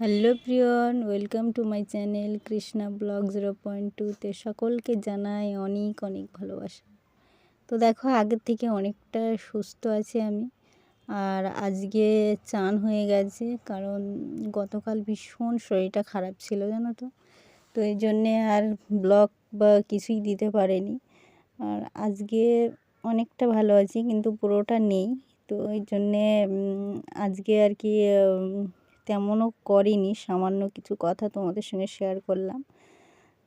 Hello প্রিয়ন, welcome to my channel Krishna vlog zero point টুতে সকলকে জানাই অনেক অনেক ভালোবাসা। তো দেখো, আগের থেকে অনেকটা সুস্থ আছি আমি, আর আজকে চান হয়ে গেছে, কারণ গতকাল ভীষণ শরীরটা খারাপ ছিল, জানো তো? তো এই জন্যে আর ব্লগ বা কিছুই দিতে পারেনি, আর আজকে অনেকটা ভালো আছি, কিন্তু পুরোটা নেই, তো এই জন্যে আজকে আর কি তেমনও করিনি, সামান্য কিছু কথা তোমাদের সঙ্গে শেয়ার করলাম।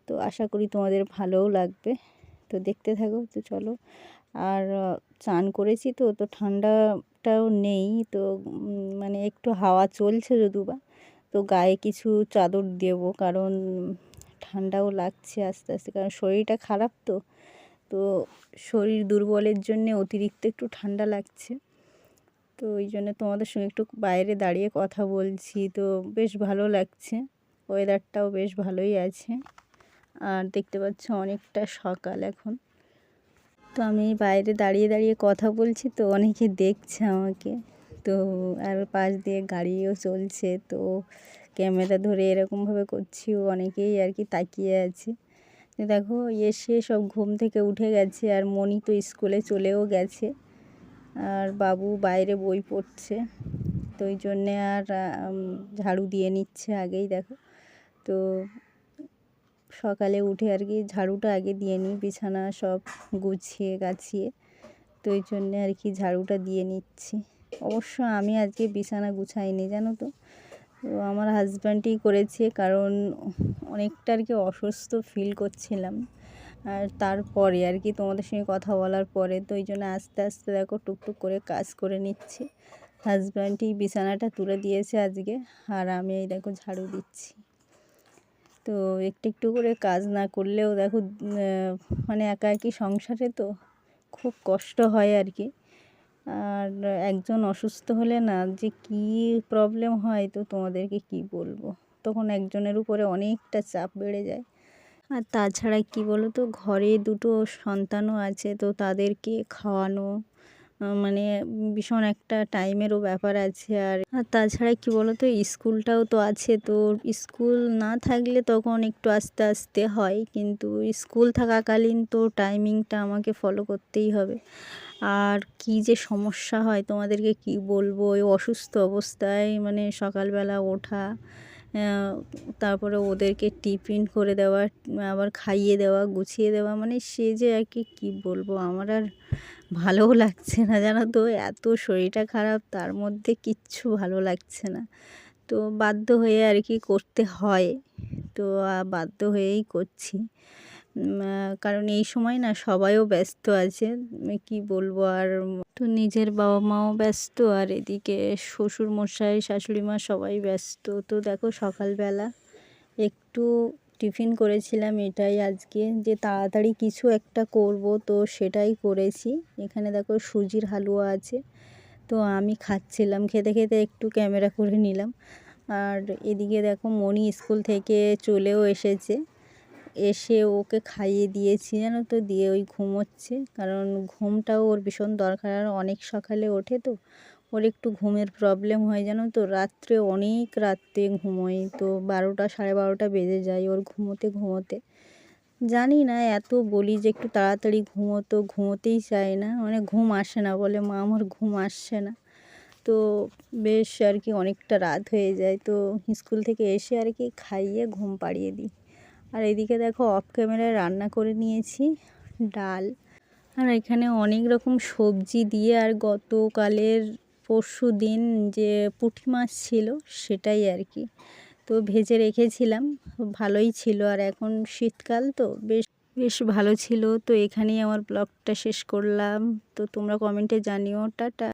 তো আশা করি তোমাদের ভালোও লাগবে। তো দেখতে থাকো, তো চলো। আর চান করেছি তো তো ঠান্ডাটাও নেই, তো মানে একটু হাওয়া চলছে যদু বা তো গায়ে কিছু চাদর দেব, কারণ ঠান্ডাও লাগছে আস্তে আস্তে, কারণ শরীরটা খারাপ তো তো শরীর দুর্বলের জন্যে অতিরিক্ত একটু ঠান্ডা লাগছে। তো ওই জন্য তোমাদের সঙ্গে একটু বাইরে দাঁড়িয়ে কথা বলছি। তো বেশ ভালো লাগছে। ওয়েদারটাও বেশ ভালোই আছে। আর দেখতে পাচ্ছ অনেকটা সকাল এখন। তো আমি বাইরে দাঁড়িয়ে দাঁড়িয়ে কথা বলছি তো অনেকে দেখছে আমাকে। তো আর পাশ দিয়ে গাড়িও চলছে। তো ক্যামেরা ধরে এরকমভাবে করছি ও অনেকেই আর কি তাকিয়ে আছে। দেখো এসে সব ঘুম থেকে উঠে গেছে আর মনি তো স্কুলে চলেও গেছে। আর বাবু বাইরে বই পড়ছে। তো ওই জন্যে আর ঝাড়ু দিয়ে নিচ্ছে আগেই, দেখো। তো সকালে উঠে আর কি ঝাড়ুটা আগে দিয়ে নিই, বিছানা সব গুছিয়ে গাছিয়ে। তো ওই জন্যে আর কি ঝাড়ুটা দিয়ে নিচ্ছি। অবশ্য আমি আজকে বিছানা গুছাইনি, জানো তো। তো আমার হাজব্যান্ডই করেছে, কারণ অনেকটা আর কি অসুস্থ ফিল করছিলাম। আর তারপরে আর কি তোমাদের সঙ্গে কথা বলার পরে তো ওই জন্য আস্তে আস্তে দেখো টুকটুক করে কাজ করে নিচ্ছি। হাজব্যান্ডই বিছানাটা তুলে দিয়েছে আজকে আর আমি এই দেখো ঝাড়ু দিচ্ছি। তো একটু একটু করে কাজ না করলেও দেখো মানে একা একই সংসারে তো খুব কষ্ট হয় আর কি। আর একজন অসুস্থ হলে না যে কি প্রবলেম হয় তো তোমাদেরকে কি বলব? তখন একজনের উপরে অনেকটা চাপ বেড়ে যায়। আর তাছাড়া কি বলো তো ঘরে দুটো সন্তানও আছে, তো তাদেরকে খাওয়ানো মানে ভীষণ একটা টাইমেরও ব্যাপার আছে। আর তাছাড়া কি বলো তো স্কুলটাও তো আছে, তো স্কুল না থাকলে তখন একটু আস্তে আস্তে হয়, কিন্তু স্কুল থাকাকালীন তো টাইমিংটা আমাকে ফলো করতেই হবে। আর কি যে সমস্যা হয় তোমাদেরকে কি বলব? ওই অসুস্থ অবস্থায় মানে সকালবেলা ওঠা তারপরে ওদেরকে টিফিন করে দেওয়া, আবার খাইয়ে দেওয়া, গুছিয়ে দেওয়া মানে সে যে আর কি, কী বলব? আমার আর ভালোও লাগছে না, জানো তো? এত শরীরটা খারাপ, তার মধ্যে কিচ্ছু ভালো লাগছে না। তো বাধ্য হয়ে আর কি করতে হয়। তো বাধ্য হয়েই করছি। কারণ এই সময় না সবাইও ব্যস্ত আছে। কি বলব আর তো নিজের বাবা মাও ব্যস্ত আর এদিকে শ্বশুর মশাই, শাশুড়ি মা সবাই ব্যস্ত। তো দেখো সকালবেলা একটু টিফিন করেছিলাম এটাই আজকে যে তাড়াতাড়ি কিছু একটা করব তো সেটাই করেছি। এখানে দেখো সুজির হালুয়া আছে তো আমি খাচ্ছিলাম, খেতে খেতে একটু ক্যামেরা করে নিলাম। আর এদিকে দেখো মনি স্কুল থেকে চলেও এসেছে। এসে ওকে খাইয়ে দিয়েছি, জানো তো? দিয়ে ওই ঘুমোচ্ছে। কারণ ঘুমটাও ওর ভীষণ দরকার। আর অনেক সকালে ওঠে তো, ওর একটু ঘুমের প্রবলেম হয়, জানো তো? রাত্রে অনেক রাত্রে ঘুমোয় তো, বারোটা, সাড়ে বারোটা বেজে যায় ওর ঘুমোতে ঘুমোতে। জানি না, এত বলি যে একটু তাড়াতাড়ি ঘুমোতো, ঘুমোতেই চায় না। মানে ঘুম আসে না বলে, মা আমার ঘুম আসছে না। তো বেশ আর কি, অনেকটা রাত হয়ে যায়। তো স্কুল থেকে এসে আর কি খাইয়ে ঘুম পাড়িয়ে দিই। আর এদিকে দেখো অফ ক্যামেরায় রান্না করে নিয়েছি ডাল। আর এখানে অনেক রকম সবজি দিয়ে আর গতকালের পরশু দিন যে পুঁটি মাছ ছিল সেটাই আর কি। তো ভেজে রেখেছিলাম, ভালোই ছিল। আর এখন শীতকাল তো বেশ বেশ ভালো ছিল। তো এখানেই আমার ব্লগটা শেষ করলাম। তো তোমরা কমেন্টে জানিও। টাটা।